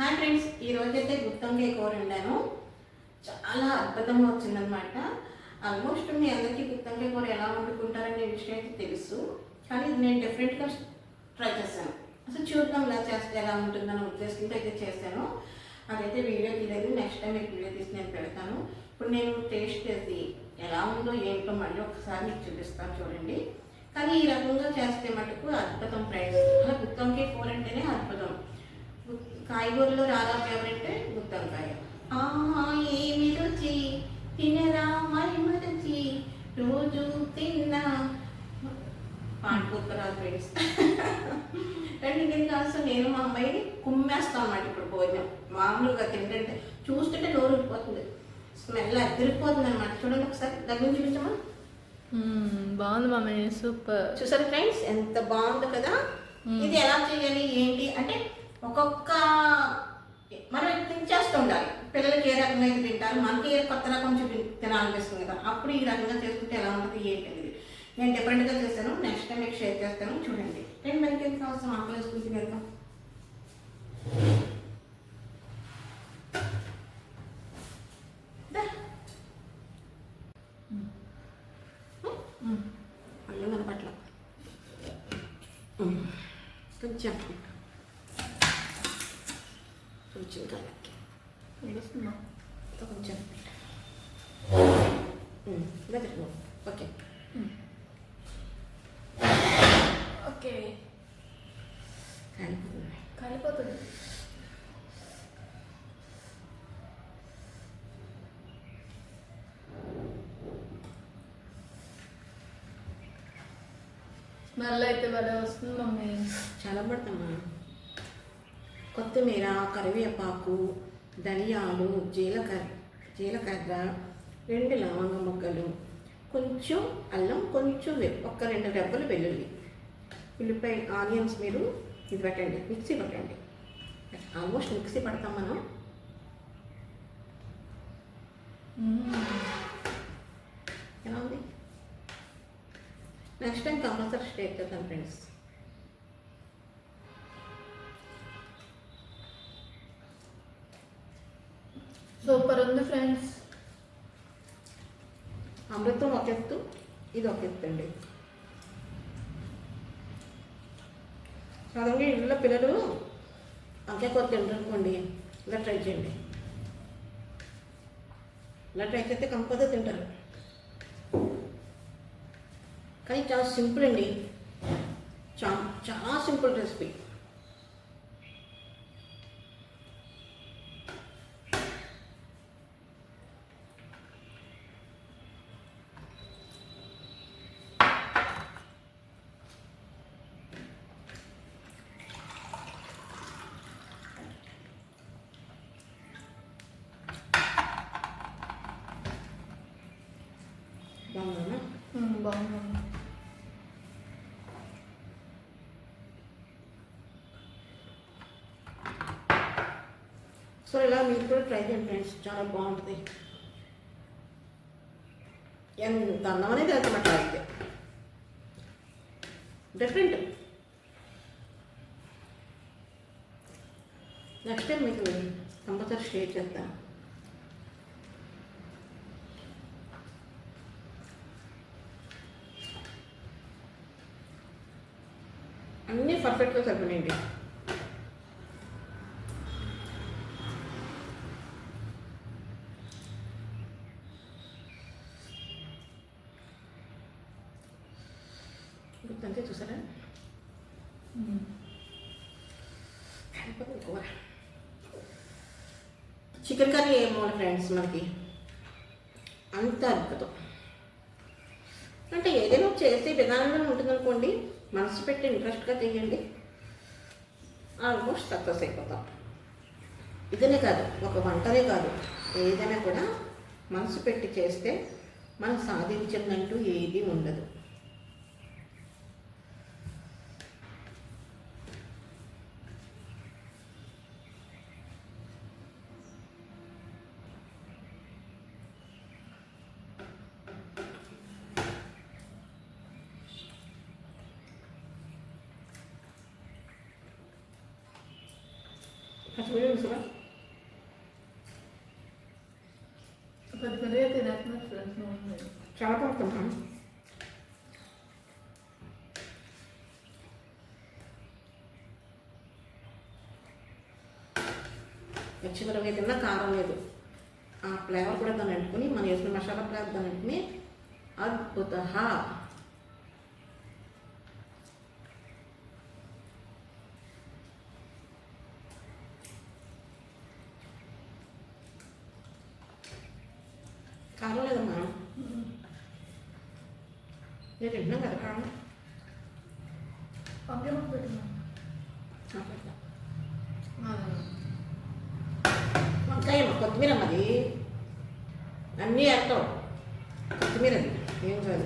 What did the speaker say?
Hi friends ఈ రోజైతే గుత్తంకాయ కూర వండాను. చాలా అద్భుతంగా వచ్చిందనమాట ఆల్మోస్ట్ మీ అందరికీ గుత్తంకాయ కూర ఎలా వండుకుంటారనే విషయం అయితే తెలుసు. కానీ ఇది నేను డిఫరెంట్గా ట్రై చేశాను. అసలు చూద్దాం ఇలా చేస్తే ఎలా ఉంటుందని ఉద్దేశంతో అయితే చేశాను. అదైతే వీడియో తీయలేదు. నెక్స్ట్ టైం మీకు వీడియో తీసి నేను పెడతాను. ఇప్పుడు నేను టేస్ట్ చేసి ఎలా ఉందో ఏంటో మళ్ళీ ఒకసారి మీకు చూపిస్తాను చూడండి. కానీ ఈ రకంగా చేస్తే మటుకు అద్భుతం ప్రైస్ అలా గుత్తంకాయ కూర అంటేనే అద్భుతం. కాయగూరలో రాగా ఫేవరెట్ గుత్తంకాయ. ఆహా ఏమి రుచి? తినరా మరి రుచి రోజు తిన్నా. పాడుకోరాదు ఫ్రెండ్స్ రెండు గిన్నె కాస్త నేను మా అమ్మాయిని కుమ్మేస్తాం అన్నమాట ఇప్పుడు భోజనం. మామూలుగా తింటుంటే చూస్తుంటే నోరు ఉడిపోతుంది స్మెల్ అదిరిపోతుంది అనమాట చూడండి ఒకసారి. దగ్గర చూపించమా బాగుంది మమ్మీ సూపర్. చూసారు ఫ్రెండ్స్ ఎంత బాగుంది కదా? ఇది ఎలా చేయాలి? ఏంటి? అంటే ఒక్కొక్క మనం తినిచేస్తూ ఉండాలి. పిల్లలకి ఏ రకంగా అయితే తింటారు మనకి ఏ కొత్త రకం చూపి తినాలనిపిస్తుంది కదా అప్పుడు ఈ రకంగా చేసుకుంటే ఎలా ఉంటుంది ఏంటనేది నేను డిఫరెంట్గా చేస్తాను నెక్స్ట్ టైం మీకు షేర్ చేస్తాను చూడండి. నేను మనకి ఎంత అవసరం? ఆకలి వేసుకుని తినేద్దాం? దా. అల్లం కనపట్ల. కొంచెం. తెలుస్తుందా కొంచెం బెదరు ఓకే ఓకే కాలిపోతుంది కాలిపోతుంది స్మెల్ అయితే భలే వస్తుంది మమ్మీ చాలా పడతామా కొత్తిమీర కరివేపాకు ధనియాలు జీలకర్ర జీలకర్ర రెండు లవంగ ముక్కలు కొంచెం అల్లం కొంచెం ఒక్క రెండు రెబ్బలు వెల్లుల్లి. ఉల్లిపాయ ఆనియన్స్ మీరు ఇది పెట్టండి మిక్సీ పెట్టండి ఆల్మోస్ట్ మిక్సీ పడతాం మనం. ఎలా ఉంది? నెక్స్ట్ టైం కంపల్సరీ స్టేట్ చేద్దాం ఫ్రెండ్స్. సూపర్ ఉంది ఫ్రెండ్స్. అమృతం ఒక ఎత్తు ఇది ఒక ఎత్తు అండి. సాధారణంగా ఇంట్లో పిల్లలు అంకే కూర తింటారనుకోండి ఇలా ట్రై చేయండి. ఇలా ట్రై చేస్తే కంపల్సరీ తింటారు. కానీ చాలా సింపుల్ అండి. చా చాలా సింపుల్ రెసిపీ బాగుందా బాగుంది మమ్మీ సో ఇలా మీరు కూడా ట్రై చేయండి ఫ్రెండ్స్ చాలా బాగుంటుంది ఎంత అందం అనేది వెళ్తున్నట్టు అయితే డిఫరెంట్ నెక్స్ట్ టైం మీకు కంపల్సరీ షేర్ చేస్తాను అన్నీ పర్ఫెక్ట్గా సరిపోయినాయండి గుర్తంటే చూసారా? చికెన్ కర్రీ ఏమో ఫ్రెండ్స్ మనకి? అంత అద్భుతం. అంటే ఏదైనా చేసే విధానంలో ఉంటుందనుకోండి. మనసు పెట్టి ఇంట్రెస్ట్గా తీయండి ఆల్మోస్ట్ సక్సెస్ అయిపోతాం. ఇదనే కాదు ఒక వంటనే కాదు. ఏదైనా కూడా మనసు పెట్టి చేస్తే మనం సాధించిందంటూ ఏది ఉండదు. పచ్చిమిరి ఉసురా పది పదిగా తినేస్తున్నారు ఫ్రెండ్స్ మా మమ్మీ కారం లేదు. ఆ ఫ్లేవర్ కూడా దాన్ని అంటుకుని మనం వేసిన మసాలా ఫ్లేవర్ దాన్ని అంటుకుని అద్భుత కారం లేదమ్మా నేను తింటున్నాం కదా కారం ఓకే మాకు పెట్టినా వంకాయ కొత్తిమీర మరి అన్నీ వేస్తాం. కొత్తిమీర ఏం కాదు.